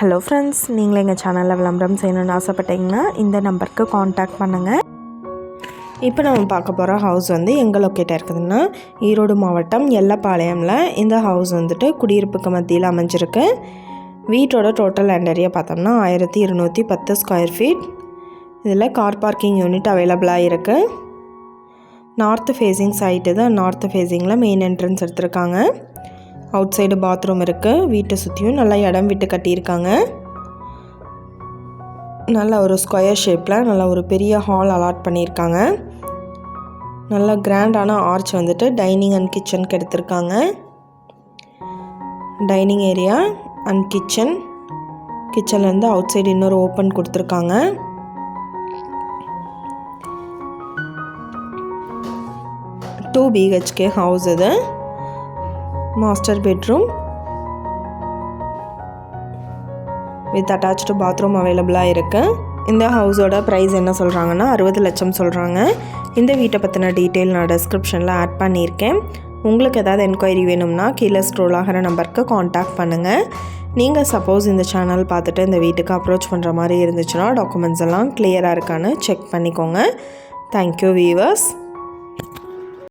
Hello friends நீங்கள் எங்கள் சேனலில் விளம்பரம் செய்யணும்னு ஆசைப்பட்டீங்கன்னா இந்த நம்பருக்கு காண்டாக்ட் பண்ணுங்கள் இப்போ நம்ம பார்க்க போகிற ஹவுஸ் வந்து எங்கே லொக்கேட்டாக இருக்குதுன்னா ஈரோடு மாவட்டம் எல்லப்பாளையமில் இந்த ஹவுஸ் வந்துட்டு குடியிருப்புக்கு மத்தியில் அமைஞ்சிருக்கு. வீட்டோட டோட்டல் லேண்ட் ஏரியா பார்த்தோம்னா ஆயிரத்தி இருநூற்றி பத்து ஸ்கொயர் ஃபீட் இதில் கார் பார்க்கிங் யூனிட் அவைலபிளாக இருக்குது நார்த்து ஃபேஸிங் சைட்டு தான் நார்த்து ஃபேஸிங்கில் மெயின் என்ட்ரன்ஸ் எடுத்திருக்காங்க. அவுட் சைடு பாத்ரூம் இருக்குது வீட்டை சுற்றியும் நல்லா இடம் விட்டு கட்டியிருக்காங்க. நல்ல ஒரு ஸ்கொயர் ஷேப்பில் நல்ல ஒரு பெரிய ஹால் அலாட் பண்ணியிருக்காங்க. நல்ல கிராண்டான ஆர்ச் வந்துட்டு டைனிங் அண்ட் கிச்சனுக்கு எடுத்திருக்காங்க. டைனிங் ஏரியா அண்ட் கிச்சன் கிச்சன்லேருந்து அவுட் சைடு இன்னொரு ஓப்பன் கொடுத்துருக்காங்க. டூ பிஹெச்கே ஹவுஸ் இது. Master bedroom with attached bathroom அவைலபிளாக இருக்குது இந்த ஹவுஸோட ப்ரைஸ் என்ன சொல்கிறாங்கன்னா அறுபது லட்சம் சொல்கிறாங்க இந்த வீட்டை பற்றின டீட்டெயில் நான் டெஸ்கிரிப்ஷனில் ஆட் பண்ணியிருக்கேன். உங்களுக்கு ஏதாவது என்கொயரி வேணும்னா கீழே ஸ்க்ரோல் ஆகிற நம்பருக்கு காண்டாக்ட் பண்ணுங்கள் நீங்கள் சப்போஸ் இந்த சேனல் பார்த்துட்டு இந்த வீட்டுக்கு அப்ரோச் பண்ணுற மாதிரி இருந்துச்சுன்னா டாக்குமெண்ட்ஸ் எல்லாம் கிளியராக இருக்கான்னு செக் பண்ணிக்கோங்க. Thank you viewers